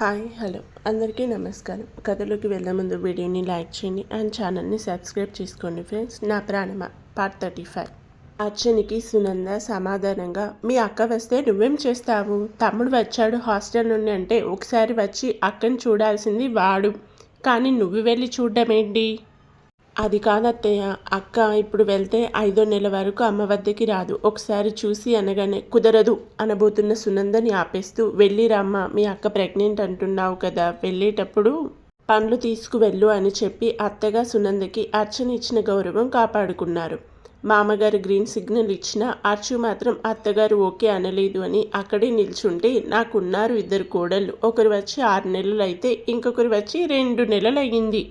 Hi hello. అందరికీ నమస్కారం. కథలోకి వెళ్ళే ముందు వీడియోని లైక్ చేయండి అండ్ ఛానల్ని సబ్స్క్రైబ్ చేసుకోండి ఫ్రెండ్స్. నా ప్రాణమ పార్ట్ థర్టీ ఫైవ్. అర్చనికి సునంద సమాధానంగా మీ అక్క వస్తే నువ్వేం చేస్తావు? తమ్ముడు వచ్చాడు హాస్టల్ నుండి అంటే ఒకసారి వచ్చి అక్కని చూడాల్సింది వాడు. కానీ నువ్వు వెళ్ళి చూడడం ఏంటి అది కాదత్తయ్య. అక్క ఇప్పుడు వెళ్తే ఐదో నెల వరకు అమ్మ వద్దకి రాదు. ఒకసారి చూసి అనగానే కుదరదు అనబోతున్న సునందని ఆపేస్తూ వెళ్ళిరమ్మ మీ అక్క ప్రెగ్నెంట్ అంటున్నావు కదా వెళ్ళేటప్పుడు పండ్లు తీసుకువెళ్ళు అని చెప్పి అత్తగా సునందకి అర్చన ఇచ్చిన గౌరవం కాపాడుకున్నారు. మామగారు గ్రీన్ సిగ్నల్ ఇచ్చిన అర్చు మాత్రం అత్తగారు ఓకే అనలేదు అని అక్కడే నిల్చుంటే నాకున్నారు ఇద్దరు కోడళ్ళు. ఒకరు వచ్చి ఆరు నెలలు అయితే ఇంకొకరు వచ్చి రెండు నెలలు అయ్యింది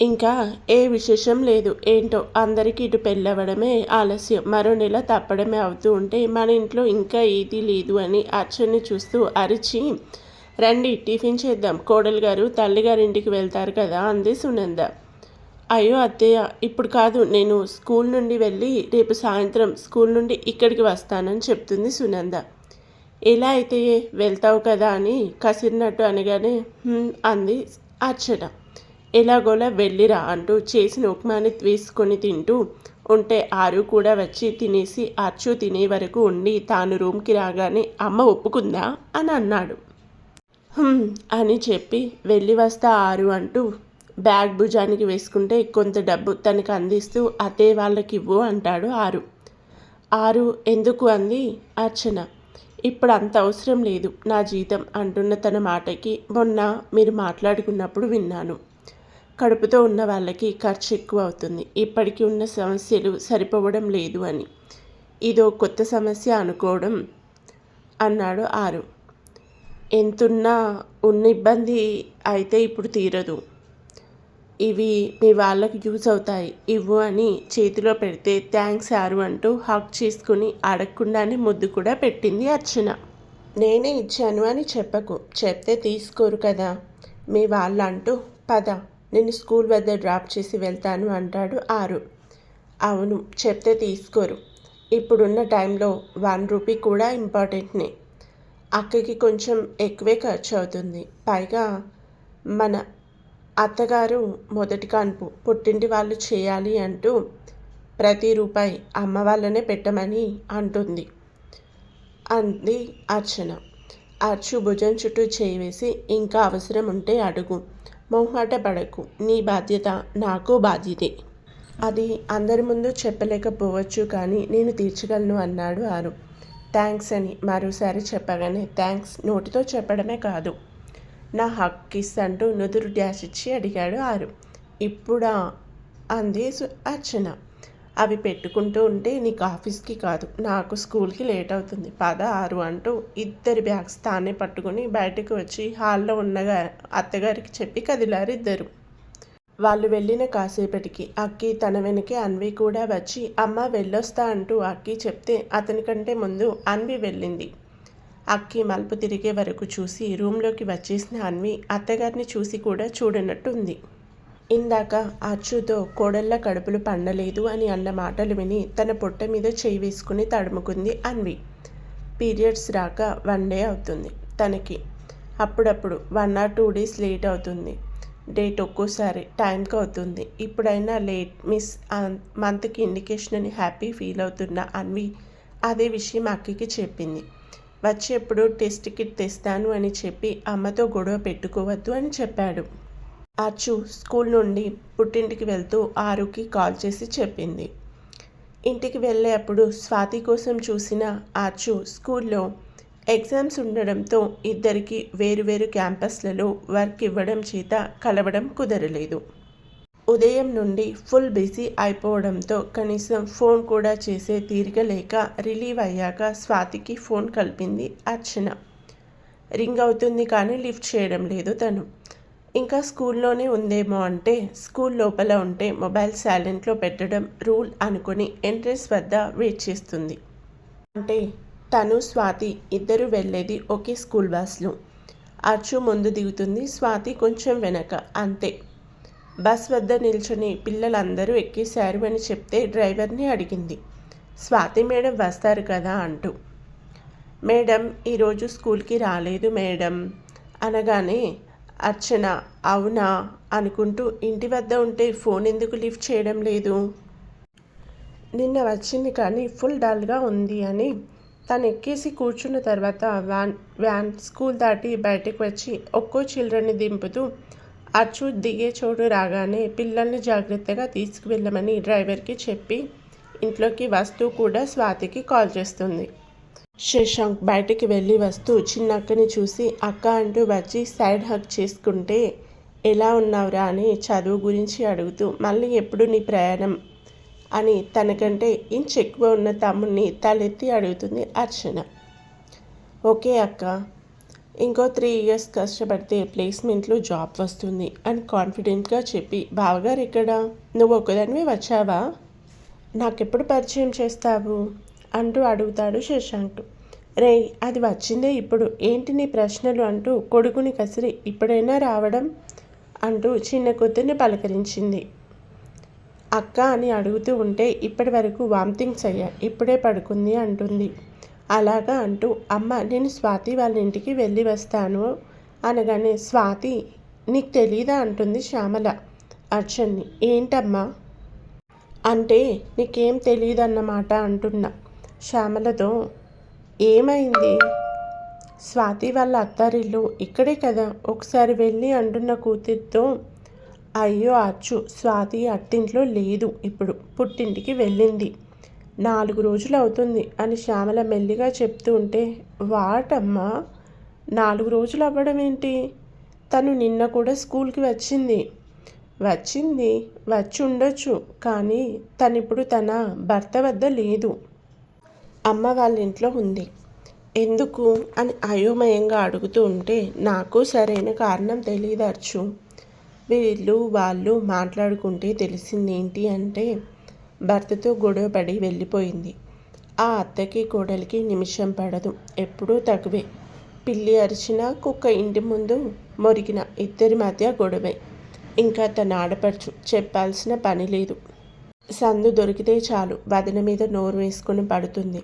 ఇంకా ఏ విశేషం లేదు. ఏంటో అందరికీ ఇటు పెళ్ళవడమే ఆలస్యం. మరో నెల తప్పడమే అవుతూ ఉంటే మన ఇంట్లో ఇంకా ఏది లేదు అని అర్చన్ని చూస్తూ అరిచి రండి టిఫిన్ చేద్దాం. కోడలు గారు తల్లిగారింటికి వెళ్తారు కదా అంది సునంద. అయ్యో అత్తయ్య ఇప్పుడు కాదు. నేను స్కూల్ నుండి వెళ్ళి రేపు సాయంత్రం స్కూల్ నుండి ఇక్కడికి వస్తానని చెప్తుంది సునంద. ఎలా అయితే వెళ్తావు కదా అని కసిరినట్టు అనగానే అంది అర్చన. ఎలాగోలా వెళ్ళిరా అంటూ చేసిన ఉప్మాని తీసుకొని తింటూ ఉంటే ఆరు కూడా వచ్చి తినేసి అచ్చు తినే వరకు ఉండి తాను రూమ్కి రాగానే అమ్మ ఒప్పుకుందా? అని అన్నాడు. అని చెప్పి వెళ్ళి వస్తా ఆరు అంటూ బ్యాగ్ భుజానికి వేసుకుంటే కొంత డబ్బు తనకు అందిస్తూ అతే వాళ్ళకి ఇవ్వు అంటాడు ఆరు. ఆరు ఎందుకు? అంది అర్చన. ఇప్పుడు అంత అవసరం లేదు నా జీతం అంటున్న తన మాటకి మొన్న మీరు మాట్లాడుకున్నప్పుడు విన్నాను. కడుపుతో ఉన్న వాళ్ళకి ఖర్చు ఎక్కువ అవుతుంది. ఇప్పటికీ ఉన్న సమస్యలు సరిపోవడం లేదు అని. ఇదో కొత్త సమస్య అనుకోవడం అన్నాడు ఆరు. ఎంతున్నా ఉన్న ఇబ్బంది అయితే ఇప్పుడు తీరదు. ఇవి మీ వాళ్ళకి యూజ్ అవుతాయి. ఇవ్వు అని చేతిలో పెడితే థ్యాంక్స్ ఆరు అంటూ హక్ చేసుకుని అడగకుండానే ముద్దు కూడా పెట్టింది అర్చన. నేనే ఇచ్చాను అని చెప్పకు. చెప్తే తీసుకోరు కదా. మీ వాళ్ళంటూ పద. నేను స్కూల్ వద్ద డ్రాప్ చేసి వెళ్తాను అంటాడు ఆరు. అవును చెప్తే తీసుకోరు. ఇప్పుడున్న టైంలో వన్ రూపీ కూడా ఇంపార్టెంట్నే. అక్కకి కొంచెం ఎక్కువే ఖర్చు అవుతుంది. పైగా మన అత్తగారు మొదటి కాన్పు పుట్టింటి వాళ్ళు చేయాలి అంటూ ప్రతి రూపాయి అమ్మ వాళ్ళనే పెట్టమని అంటుంది. అంది అర్చన. అర్చు భుజం చుట్టూ చేయి వేసి ఇంకా అవసరం ఉంటే అడుగు. మొహమాట పడకు నీ బాధ్యత నాకు బాధ్యతే. అది అందరి ముందు చెప్పలేకపోవచ్చు కానీ నేను తీర్చగలను అన్నాడు ఆరు. థ్యాంక్స్ అని మరోసారి చెప్పగానే థ్యాంక్స్ నోటితో చెప్పడమే కాదు. నా హక్ ఇస్తంటూ నుదురు డ్యాష్ ఇచ్చి అడిగాడు ఆరు. ఇప్పుడా? అంది అర్చన. అవి పెట్టుకుంటూ ఉంటే నీకు ఆఫీస్కి కాదు నాకు స్కూల్కి లేట్ అవుతుంది. పద ఆరు అంటూ ఇద్దరి బ్యాగ్స్ తానే పట్టుకుని బయటకు వచ్చి హాల్లో ఉన్నగా అత్తగారికి చెప్పి కదిలారు ఇద్దరు. వాళ్ళు వెళ్ళిన కాసేపటికి అక్కి తన వెనకే అన్వి కూడా వచ్చి అమ్మ వెళ్ళొస్తా అంటూ అక్కి చెప్తే అతని కంటే ముందు అన్వి వెళ్ళింది. అక్కి మలుపు తిరిగే వరకు చూసి రూమ్లోకి వచ్చేసిన అన్వి అత్తగారిని చూసి కూడా చూడనట్టుంది. ఇందాక అచ్చుతో కోడళ్ళ కడుపులు పండలేదు అని అన్న మాటలు విని తన పొట్ట మీద చేయి వేసుకుని తడుముకుంది అన్వి. పీరియడ్స్ రాక వన్ డే అవుతుంది తనకి. అప్పుడప్పుడు one or two days late అవుతుంది. డేట్ ఒక్కోసారి టైంకి అవుతుంది. ఇప్పుడైనా లేట్ మిస్ మంత్కి ఇండికేషన్ అని హ్యాపీ ఫీల్ అవుతున్న అన్వి అదే విషయం అక్కకి చెప్పింది. వచ్చేప్పుడు టెస్ట్ కిట్ తెస్తాను అని చెప్పి అమ్మతో గొడవ పెట్టుకోవద్దు అని చెప్పాడు. అచ్చు స్కూల్ నుండి పుట్టింటికి వెళ్తూ ఆరుకి కాల్ చేసి చెప్పింది. ఇంటికి వెళ్ళేటప్పుడు స్వాతి కోసం చూసిన ఆచు స్కూల్లో ఎగ్జామ్స్ ఉండడంతో ఇద్దరికి వేరువేరు క్యాంపస్లలో వర్క్ ఇవ్వడం చేత కలవడం కుదరలేదు. ఉదయం నుండి ఫుల్ బిజీ అయిపోవడంతో కనీసం ఫోన్ కూడా చేసే తీరిక లేక రిలీవ్ అయ్యాక స్వాతికి ఫోన్ కలిపింది అర్చన. రింగ్ అవుతుంది కానీ లిఫ్ట్ చేయడం లేదు తను. ఇంకా స్కూల్లోనే ఉందేమో అంటే స్కూల్ లోపల ఉంటే మొబైల్ సైలెంట్లో పెట్టడం రూల్ అనుకుని ఎంట్రెన్స్ వద్ద వెయిట్ చేస్తుంది. అంటే తను స్వాతి ఇద్దరు వెళ్ళేది ఒకే స్కూల్ బస్లో. అచ్చు ముందు దిగుతుంది స్వాతి కొంచెం వెనక అంతే. బస్ వద్ద నిల్చొని పిల్లలందరూ ఎక్కేశారు అని చెప్తే డ్రైవర్ని అడిగింది. స్వాతి మేడం వస్తారు కదా అంటూ. మేడం ఈరోజు స్కూల్కి రాలేదు మేడం అనగానే అర్చన అవునా? అనుకుంటూ ఇంటి వద్ద ఉంటే ఫోన్ ఎందుకు లిఫ్ట్ చేయడం లేదు? నిన్న వచ్చింది కానీ ఫుల్ డల్గా ఉంది అని. తను ఎక్కేసి కూర్చున్న తర్వాత వ్యాన్ వ్యాన్ స్కూల్ దాటి బయటకు వచ్చి ఒక్కో చిల్డ్రన్ని దింపుతూ అచ్చు దిగే చోటు రాగానే పిల్లల్ని జాగ్రత్తగా తీసుకువెళ్ళమని డ్రైవర్కి చెప్పి ఇంట్లోకి వస్తూ కూడా స్వాతికి కాల్ చేస్తుంది. శశాంక్ బయటికి వెళ్ళి వస్తూ చిన్న అక్కని చూసి అక్క అంటూ వచ్చి సైడ్ హక్ చేసుకుంటే ఎలా ఉన్నావురా అని చదువు గురించి అడుగుతూ మళ్ళీ ఎప్పుడు నీ ప్రయాణం? అని తనకంటే ఇంచ్ ఎక్కువ ఉన్న తమ్ముడిని తలెత్తి అడుగుతుంది అర్చన. ఓకే అక్క ఇంకో త్రీ ఇయర్స్ కష్టపడితే ప్లేస్మెంట్లో జాబ్ వస్తుంది అని కాన్ఫిడెంట్గా చెప్పి బావగారు ఇక్కడ నువ్వు ఒకదానివే వచ్చావా? నాకెప్పుడు పరిచయం చేస్తావు? అంటూ అడుగుతాడు శశాంక్. రే అది వచ్చిందే ఇప్పుడు. ఏంటి నీ ప్రశ్నలు అంటూ కొడుకుని కసిరి ఇప్పుడైనా రావడం అంటూ చిన్న కూతుర్ని పలకరించింది. అక్క అని అడుగుతూ ఉంటే ఇప్పటి వరకు వామిటింగ్స్ అయ్యా ఇప్పుడే పడుకుంది అంటుంది. అలాగా అంటూ అమ్మ నేను స్వాతి వాళ్ళ ఇంటికి వెళ్ళి వస్తాను అనగానే స్వాతి నీకు తెలీదా అంటుంది శ్యామల. అర్చన్ని ఏంటమ్మా? అంటే నీకేం తెలియదన్నమాట అంటున్నా. శ్యామలతో ఏమైంది? స్వాతి వాళ్ళ అత్తారిల్లు ఇక్కడే కదా ఒకసారి వెళ్ళి అంటున్న కూతురితో అయ్యో అచ్చు స్వాతి అట్టింట్లో లేదు ఇప్పుడు పుట్టింటికి వెళ్ళింది. నాలుగు రోజులు అవుతుంది అని శ్యామల మెల్లిగా చెప్తూ ఉంటే వాటమ్మా నాలుగు రోజులు అవ్వడం ఏంటి? తను నిన్న కూడా స్కూల్కి వచ్చింది. వచ్చింది వచ్చి ఉండొచ్చు కానీ తనిప్పుడు తన భర్త వద్ద లేదు. అమ్మ వాళ్ళ ఇంట్లో ఉంది. ఎందుకు? అని అయోమయంగా అడుగుతూ ఉంటే నాకు సరైన కారణం తెలియదు అర్చు. వీళ్ళు వాళ్ళు మాట్లాడుకుంటే తెలిసింది ఏంటి అంటే భర్తతో గొడవపడి వెళ్ళిపోయింది. ఆ అత్తకి కోడలికి నిమిషం పడదు. ఎప్పుడూ తగువే పిల్లి అరిచిన కుక్క ఇంటి ముందు మొరిగిన ఇద్దరి మధ్య గొడవే. ఇంకా తన ఆడపడుచు చెప్పాల్సిన పని లేదు. సందు దొరికితే చాలు. వదిన మీద నోరు వేసుకుని పడుతుంది.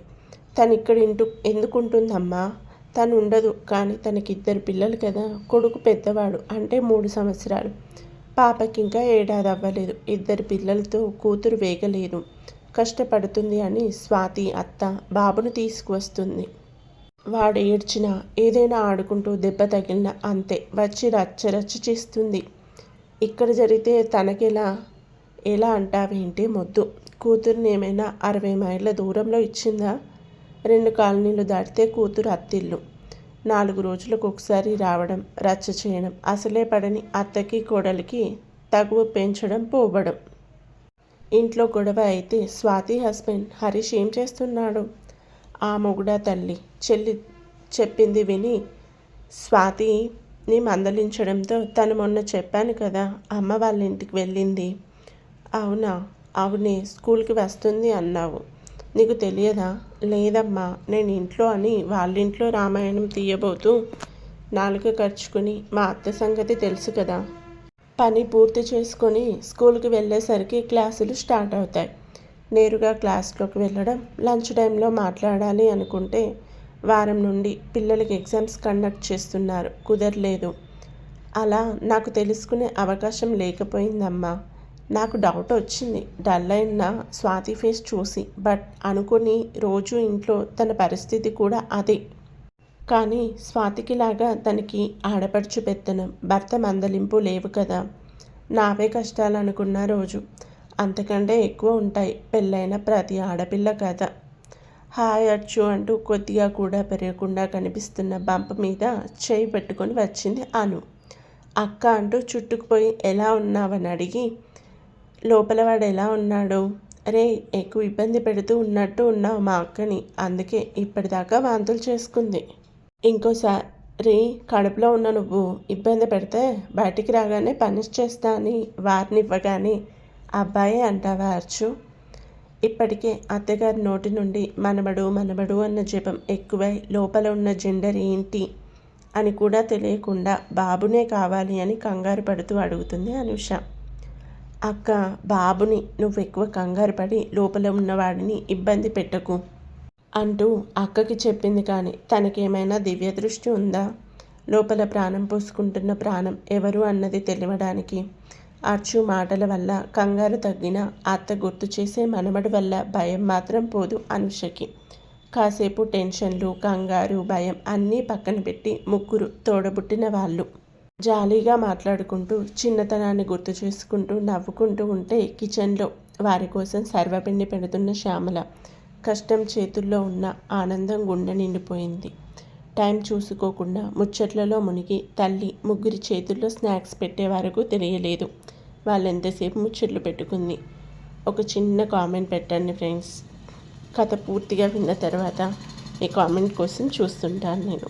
తను ఇక్కడ ఇంటు ఎందుకుంటుందమ్మా? తను ఉండదు కానీ తనకి ఇద్దరు పిల్లలు కదా. కొడుకు పెద్దవాడు. అంటే మూడు సంవత్సరాలు. పాపకి ఇంకా ఏడాది అవ్వలేదు ఇద్దరు పిల్లలతో కూతురు వేగలేదు. కష్టపడుతుంది అని స్వాతి అత్త బాబును తీసుకువస్తుంది. వాడు ఏడ్చినా ఏదైనా ఆడుకుంటూ దెబ్బ తగిలినా అంతే. వచ్చి రచ్చ రచ్చ చేస్తుంది. ఇక్కడ జరిగితే తనకెలా ఎలా అంటావేంటి మొద్దు? కూతుర్ని ఏమైనా అరవై మైళ్ళ దూరంలో ఇచ్చిందా? రెండు కాలనీలు దాటితే కూతురు అత్తిల్లు. నాలుగు రోజులకు ఒకసారి రావడం రచ్చ చేయడం అసలే పడని అత్తకి కోడలికి తగువ పెంచడం పోవడం ఇంట్లో గొడవ అయితే స్వాతి హస్బెండ్ హరీష్ ఏం చేస్తున్నాడు? ఆ మొగుడ తల్లి చెల్లి చెప్పింది విని స్వాతిని మందలించడంతో తను మొన్న చెప్పాను కదా అమ్మ వాళ్ళ ఇంటికి వెళ్ళింది. అవునా? అవునే స్కూల్కి వస్తుంది అన్నావు. నీకు తెలియదా? లేదమ్మా నేను ఇంట్లో అని వాళ్ళింట్లో రామాయణం తీయబోతూ నాలుక ఖర్చుకుని మా అత్త సంగతి తెలుసు కదా. పని పూర్తి చేసుకొని స్కూల్కి వెళ్ళేసరికి క్లాసులు స్టార్ట్ అవుతాయి. నేరుగా క్లాస్లోకి వెళ్ళడం లంచ్ టైంలో మాట్లాడాలి అనుకుంటే వారం నుండి పిల్లలకి ఎగ్జామ్స్ కండక్ట్ చేస్తున్నారు కుదరలేదు. అలా నాకు తెలుసుకునే అవకాశం లేకపోయిందమ్మా. నాకు డౌట్ వచ్చింది. డల్ అయిన స్వాతి ఫేస్ చూసి బట్ అనుకుని రోజు ఇంట్లో తన పరిస్థితి కూడా అదే. కానీ స్వాతికిలాగా తనకి ఆడపడుచు పెత్తనం భర్త మందలింపు లేవు కదా. నావే కష్టాలు అనుకున్న రోజు. అంతకంటే ఎక్కువ ఉంటాయి పెళ్ళైన ప్రతి ఆడపిల్ల కథ. హాయ్ అచ్చు అంటూ కొద్దిగా కూడా పెరగకుండా కనిపిస్తున్న బంప మీద చేయి పెట్టుకొని వచ్చింది అను. అక్క అంటూ చుట్టుకుపోయి ఎలా ఉన్నావని అడిగి లోపల వాడు ఎలా ఉన్నాడు? రే ఎక్కువ ఇబ్బంది పెడుతూ ఉన్నట్టు ఉన్నావు మా అక్కని. అందుకే ఇప్పటిదాకా వాంతులు చేసుకుంది. ఇంకోసారి కడుపులో ఉన్న నువ్వు ఇబ్బంది పెడితే బయటికి రాగానే పనిష్ చేస్తా అని వారిని ఇవ్వగానే అబ్బాయి అంటావా అర్చు? ఇప్పటికే అత్తగారి నోటి నుండి మనబడు మనబడు అన్న జపం ఎక్కువై లోపల ఉన్న జెండర్ ఏంటి అని కూడా తెలియకుండా బాబునే కావాలి అని కంగారు పడుతూ అడుగుతుంది అనుష. అక్క బాబుని నువ్వు ఎక్కువ కంగారు పడి లోపల ఉన్నవాడిని ఇబ్బంది పెట్టకు అంటూ అక్కకి చెప్పింది కానీ తనకేమైనా దివ్య దృష్టి ఉందా? లోపల ప్రాణం పోసుకుంటున్న ప్రాణం ఎవరు అన్నది తెలియడానికి అర్చు మాటల వల్ల కంగారు తగ్గిన అత్త గుర్తు చేసే మనమడి వల్ల భయం మాత్రం పోదు అనుషకి. కాసేపు టెన్షన్లు కంగారు భయం అన్నీ పక్కన పెట్టి ముగ్గురు తోడబుట్టిన వాళ్ళు. జాలీగా మాట్లాడుకుంటూ చిన్నతనాన్ని గుర్తు చేసుకుంటూ నవ్వుకుంటూ ఉంటే కిచెన్లో వారి కోసం సర్వపిండి పెడుతున్న శ్యామల కష్టం చేతుల్లో ఉన్న ఆనందం గుండె నిండిపోయింది. టైం చూసుకోకుండా ముచ్చట్లలో మునిగి తల్లి ముగ్గురి చేతుల్లో స్నాక్స్ పెట్టే వరకు తెలియలేదు. వాళ్ళు ఎంతసేపు ముచ్చట్లు పెట్టుకుంది? ఒక చిన్న కామెంట్ పెట్టండి ఫ్రెండ్స్. కథ పూర్తిగా విన్న తర్వాత మీ కామెంట్ కోసం చూస్తుంటాను నేను.